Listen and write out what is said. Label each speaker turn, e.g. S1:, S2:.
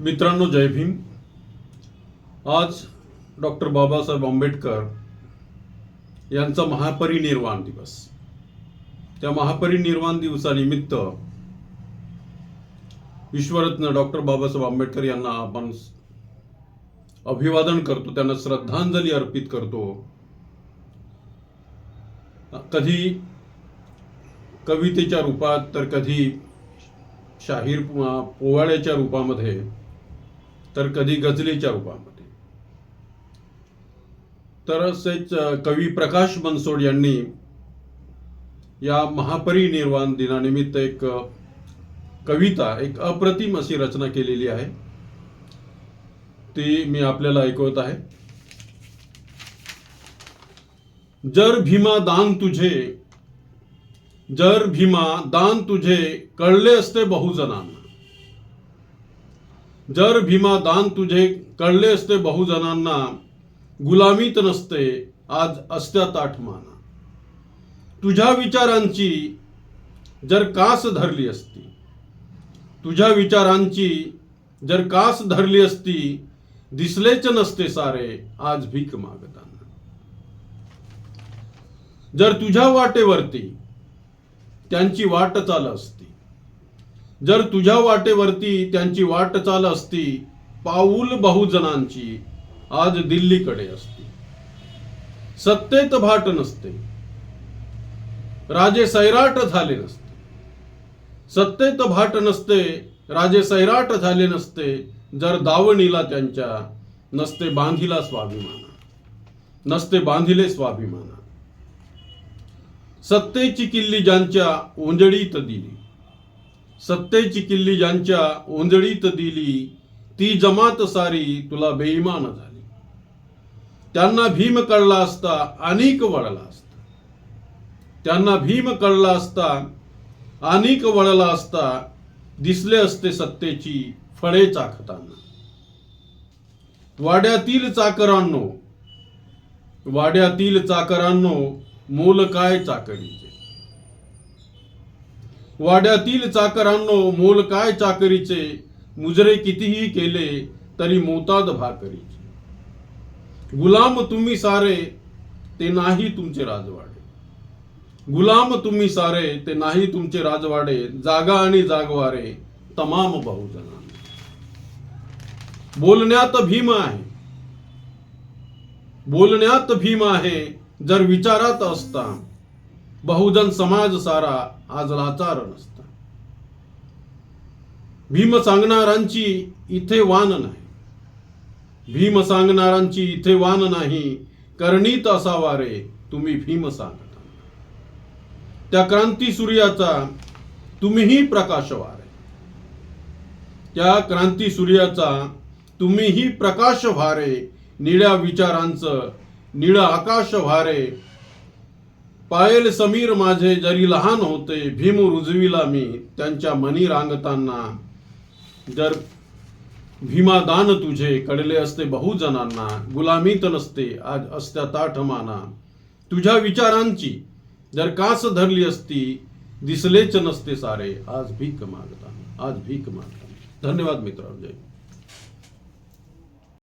S1: मित्रांनो जय भीम. आज डॉक्टर बाबासाहेब आंबेडकर यांचा महापरिनिर्वाण दिवस. त्या महापरिनिर्वाण दिवसानिमित्त विश्वरत्न डॉक्टर बाबासाहेब आंबेडकर यांना आपण अभिवादन करतो त्यांना श्रद्धांजली अर्पित करतो. कधी कवितेच्या रूपात तर कधी शाहीर पो- पोवाड्याच्या रूपामध्ये तर कधी गझलेच्या रूपामध्ये. तर असेच कवी प्रकाश बनसोड यांनी या महापरिनिर्वाण दिनानिमित्त एक कविता एक अप्रतिम अशी रचना केलेली आहे. ती मी आपल्याला ऐकवत आहे. जर भीमा दान तुझे जर भीमा दान तुझे कळले असते बहुजनांना. जर भीमा दान तुझे कळले असते बहुजनांना गुलामीत नसते आज असत्या ताठमाना तुझ्या विचारांची जर कास धरली असती तुझ्या विचारांची जर कास धरली असती दिसलेच नसते सारे आज भीक मागताना. जर तुझ्या वाटेवरती त्यांची वाट चाल असती जर तुझ्या वाटेवरती त्यांची वाट चाल असती पाऊल बहुजनांची आज दिल्लीकडे असती. सत्तेत भाट नसते. राजे सैराट झाले नसते. सत्तेत भाट नसते राजे सैराट झाले नसते जर दावणीला त्यांच्या नसते बांधिला स्वाभिमाना नसते बांधिले स्वाभिमाना सत्तेची किल्ली ज्यांच्या ओंजळीत दिली. सत्तेची किल्ली ज्यांच्या ओंजळीत दिली ती जमात सारी तुला बेईमान झाली. त्यांना भीम कळला असता अनेक वळला असता. त्यांना भीम कळला असता अनेक वळला असता दिसले असते सत्तेची फळे चाखताना. वाड्यातील चाकरांनो वाड्यातील चाकरांनो मोल काय चाकरीचे? वाड्यातील चाकरांनो मोल काय चाकरीचे? मुजरे कितीही केले तरी मोताद भाकरीचे गुलाम तुम्ही सारे ते नाही तुमचे राजवाडे. गुलाम तुम्ही सारे ते नाही तुमचे राजवाडे. जागा आणि जागवारे तमाम बहुजना बोलण्यात भीम आहे. बोलण्यात भीम आहे जर विचारात असता बहुजन समाज सारा आज लाचार नसता. भीम सांगणारांची इथे वान नाही. भीम सांगणारांची इथे वान नाही. करणीत असावा रे तुम्ही भीम सांगता. त्या क्रांती सूर्याचा तुम्हीही प्रकाश वारे त्या क्रांती सूर्याचा तुम्हीही प्रकाश व्हारे निळ्या विचारांचं निळ आकाश व्हारे पायल समीर माझे जरी लहान होते भीम रुजविला मी. त्यांच्या मनी रांगताना जर भीमा दान तुझे कडले असते बहुजनांना गुलामीत नसते आज असत्या ताठमाना. तुझ्या विचारांची जर कास धरली असती दिसलेच नसते सारे. आज भीक मागताना आज भीक मागताना. धन्यवाद मित्रांनो जय